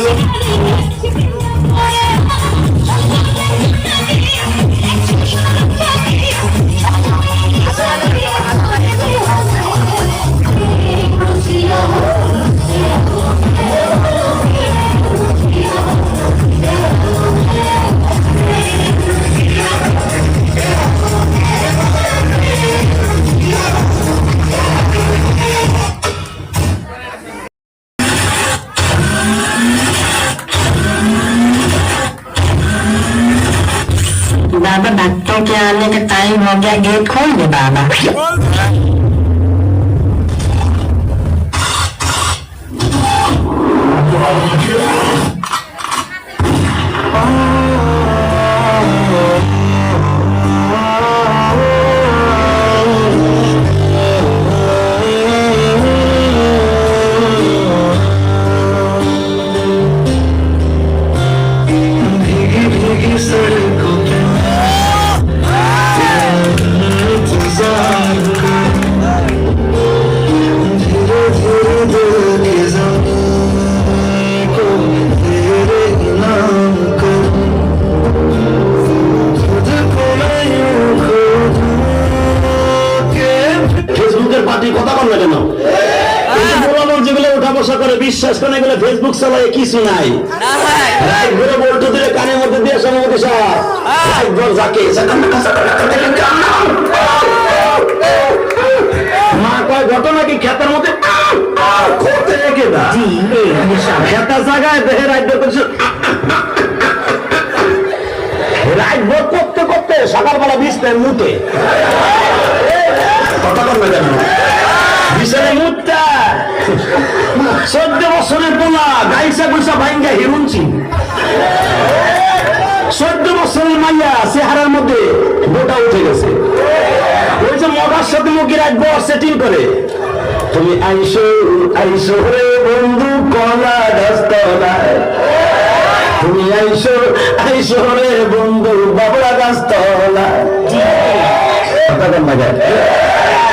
Oh, my God. बाबा doctor के आने का टाइम हो गया। गेट खोल दे बाबा? পার্টি কথা বল না কেন মোরামর যেগুলো উঠা বসা করে বিশ্বাস করে এগুলো ফেসবুক চালায় কিছু নাই। ঘুরে বলতো দিলে কানের মধ্যে দিয়ে সম্ভবত সব। যাকে মা কয় ঘটনা কি খেতার মধ্যে? করতে রেখে খেতা জায়গায় দেহে করছে। করতে করতে সকালবেলা বিছনায় মুতে কথা কেন? চোদ্দ বছরের পোলা গাইসা গুইসা ভাইঙ্গা হিরুনছি চোদ্দ বছরের মাইয়া চেহারার মধ্যে গোটা উঠে গেছে। ওই যে মগার সাথে মুখে রাখব সেটিং করে। তুমি আইসো আইসো রে বন্ধু কলা গাছতলায় তুমি আইসো আইসো রে বন্ধু বাবলা গাছতলায় কথা বল।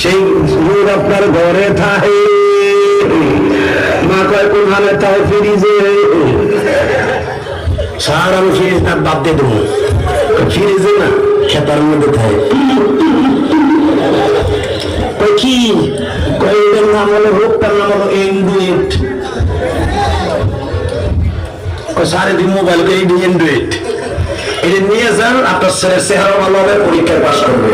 সেই রোগ আপনার ঘরে থাকে। মা কয় কোনখানে তাই ফ্রিজে? সার আমি ফ্রিজ তার বাদ দিয়ে দেবো। ফ্রিজে না, খেতার মধ্যে থাকে। কি? কয় এটার নাম হলো নাম হলো সাড়ে দিন মোবাইল করে এন্ডুয়েট এটা নিয়ে যান, আপনার ছেলের চেহারা ভালো হবে, পরীক্ষায় পাশ করবে।